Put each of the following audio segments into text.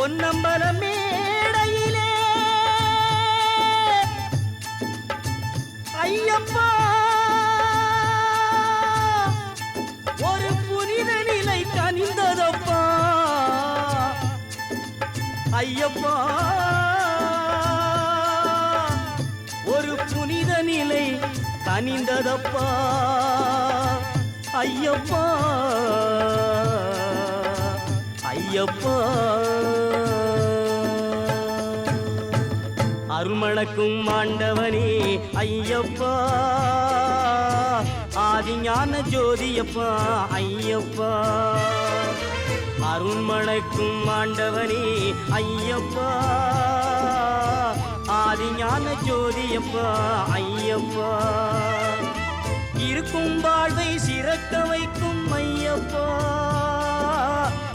பொன்னம்பல மேடையிலே ஐயப்பா ஒரு புனித நிலை கனிந்ததப்பா ஐயப்பா ஒரு புனித நிலை கனிந்ததப்பா ஐயப்பா ஐயப்பா. அருமணக்கும் ஆண்டவனே ஐயப்பா. ஆதிஞான ஜோதியப்பா ஐயப்பா. அருண்மணக்கும் ஆண்டவனே ஐயப்பா. ஆதிஞான ஜோதியப்பா ஐயப்பா. இருக்கும் வாழ்வை சிறக்க வைக்கும் ஐயப்பா.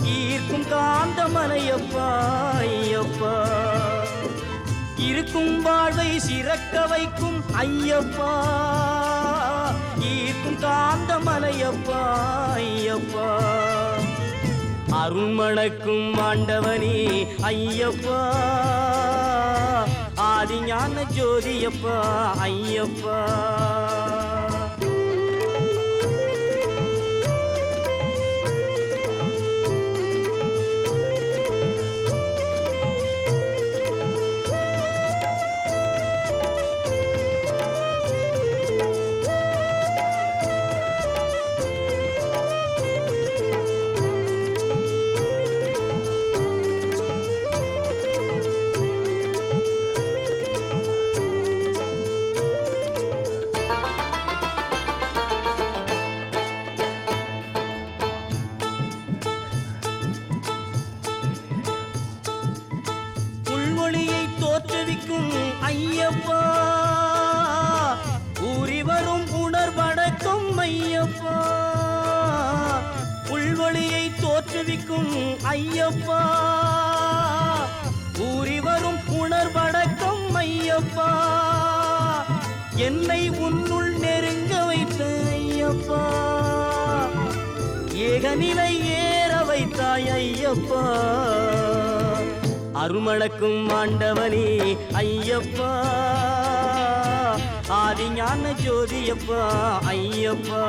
ஈர்க்கும் காந்தமலையப்பா சிறக்க வைக்கும் ஐயப்பா. ஈர்க்கும் காந்த மலையப்பா ஐயப்பா அருள்மணக்கும் ஆண்டவனே ஐயப்பா. ஆதிஞான ஜோதியப்பா ஐயப்பா. நிற்கும் ஐயப்பா. ஊறி வரும் உணர்வடக்கும் ஐயப்பா. உள்வழியை தோற்றுவிக்கும் ஐயப்பா. ஊறி வரும் உணர்வடக்கம் ஐயப்பா. என்னை உன்னுள் நெருங்க வைத்த ஐயப்பா. ஏகநிலை ஏற வைத்தாய் ஐயப்பா. அருமணக்கும் ஆண்டவனே ஐயப்பா. ஆதிஞான ஜோதியப்பா ஐயப்பா.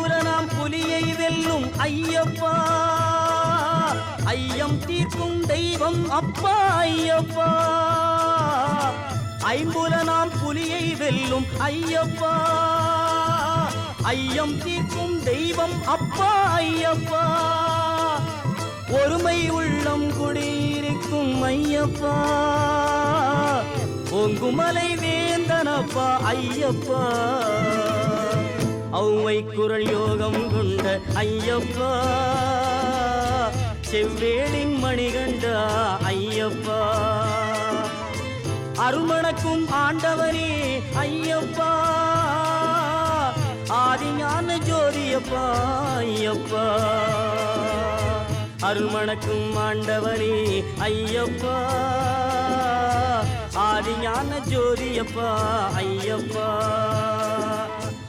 ஐம்புலனாம் புலியை வெல்லும் ஐயப்பா. ஐயம் தீர்க்கும் தெய்வம் அப்பா ஐயப்பா. ஐம்புல நாம் புலியை வெல்லும் ஐயப்பா. ஐயம் தீர்க்கும் தெய்வம் அப்பா ஐயப்பா. ஒருமை உள்ளம் குடியிருக்கும் ஐயப்பா. பொங்குமலை வேந்தனப்பா ஐயப்பா. ஔவை குரல் யோகம் கொண்ட ஐயப்பா. செவ்வேளின் மணிகண்டா ஐயப்பா. அருமணக்கும் ஆண்டவனே ஐயப்பா. ஆதிஞான ஜோதியப்பா ஐயப்பா. அருள்மணக்கும் ஆண்டவனே ஐயப்பா. ஆதிஞான ஜோதியப்பா ஐயப்பா.